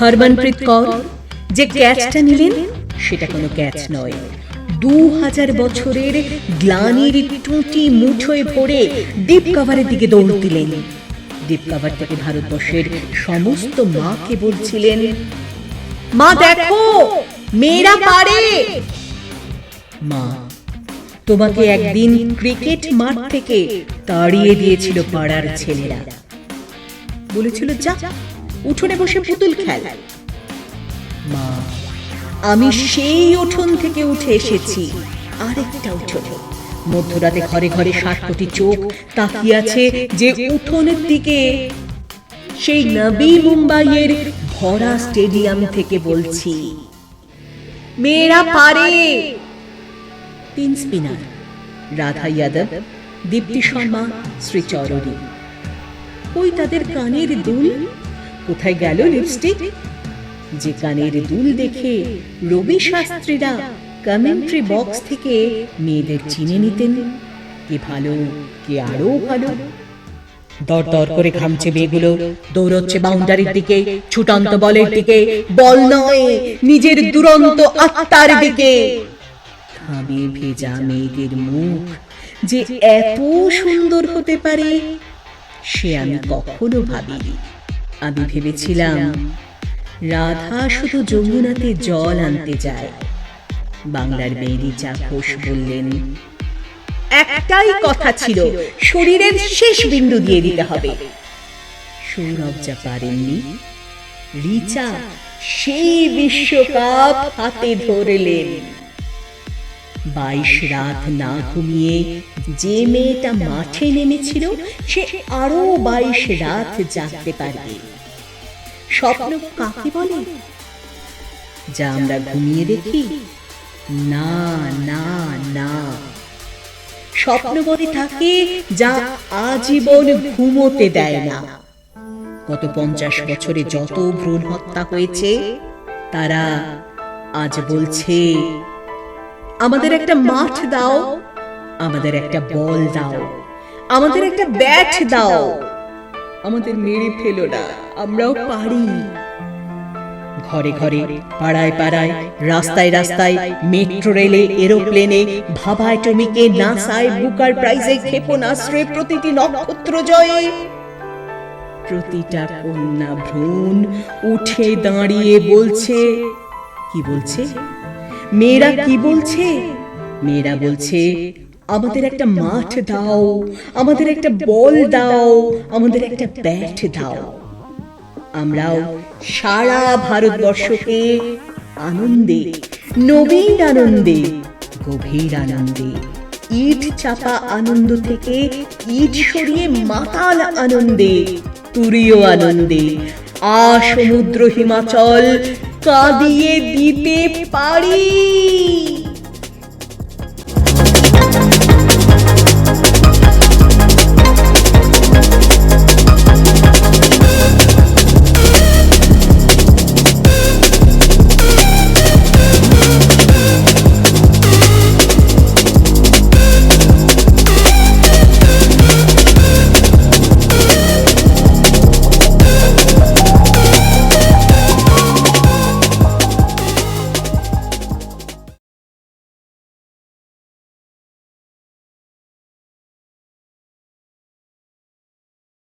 হরমনপ্রীত কৌর যে ক্যাচটা নিলেন সেটা কোনো ক্যাচ নয়। দু হাজার বছরের গ্লানির টুটি মুঠোয় ভরে ডিপ কাভারের দিকে দৌড় দিলেন। ডিপ কাভার থেকে ভারতবর্ষের সমস্ত মাকে বলছিলেন। মা দেখো মেয়েরা পারে। মা তোমাকে একদিন ক্রিকেট মাঠ থেকে তাড়িয়ে দিয়েছিল পাড়ার ছেলেরা। বলেছিল যা উঠোনে বসে পুতুল খেল। মা আমি সেই উঠোন থেকে উঠে এসেছি। আরেকটা উঠোনে। মধ্যরাতে ঘরে ঘরে ষাট কোটি চোখ তাকিয়ে আছে যে উঠোনের দিকে। সেই নবী মুম্বাইয়ের ভরা স্টেডিয়াম থেকে বলছি মেয়েরা পারে। তিন স্পিনার রাধা যাদব দীপ্তি শর্মা শ্রী চরণী। ওই তাদের কানের দুল কোথায় গেল লিপস্টিক যে কানের দুল দেখে রবি শাস্ত্রীরা কমেন্ট্রি বক্স থেকে মেয়েদের চিনে নিতেন। কে ভালো, কে আরও ভালো? দর দর করে ঘামছে মেয়েগুলো, দৌড়চ্ছে বাউন্ডারির দিকে, ছুটন্ত বলের দিকে, বল নয়, নিজের দুরন্ত আত্মার দিকে। ভেজা মেয়েদের মুখ যে এত সুন্দর হতে পারে, সে আমি কখনো ভাবিনি। আমি ভেবেছিলাম, রাধা শুধু যমুনাতে জল আনতে যায়। বাংলার মেয়েরি চা ঘোষ বললেন, একটাই কথা ছিল, শরীরের শেষ বিন্দু দিয়ে দিতে হবে। সৌরভ যা পারেননি, রিচা সেই বিশ্বকাপ হাতে ধরলেন। বাইশ রাত না ঘুমিয়ে যে মেয়েটা মাঠে নেমেছিল, সে আরও বাইশ রাত জাগতে পারবে। স্বপ্ন কাকে বলে? যা আমরা ঘুমিয়ে দেখি। না না না। স্বপ্ন বলে থাকে যা আজীবন ঘুমোতে দেয় না। গত পঞ্চাশ বছরে যত ভ্রূণ হত্যা হয়েছে, তারা আজ বলছে আমাদের একটা মাঠ দাও। আমাদের একটা বল দাও। আমাদের একটা ব্যাট দাও। আমাদের মেরে ফেলো না। আমরাও পারি। ঘরে ঘরে পাড়ায় পাড়ায় রাস্তায় রাস্তায় মেট্রো রেলে এরোপ্লেনে ভাবা টমিকে নাসায় বুকার প্রাইজে ক্ষেপণাস্ত্রে প্রতিটি নক্ষত্র জয়ে। প্রতিটা কন্যা ভ্রূণ উঠে দাঁড়িয়ে বলছে কি বলছে? মেয়েরা কি বলছে? মেয়েরা বলছে আমাদের একটা মাঠ দাও আমাদের একটা বল দাও আমাদের একটা ব্যাট দাও। আমরাও সারা ভারতবর্ষকে আনন্দে নবীন আনন্দে গভীর আনন্দে ইট চাপা আনন্দ থেকে ইট সরিয়ে মাতাল আনন্দে তুরীয় আনন্দে আ সমুদ্র হিমাচল কাঁদিয়ে দিতে পারি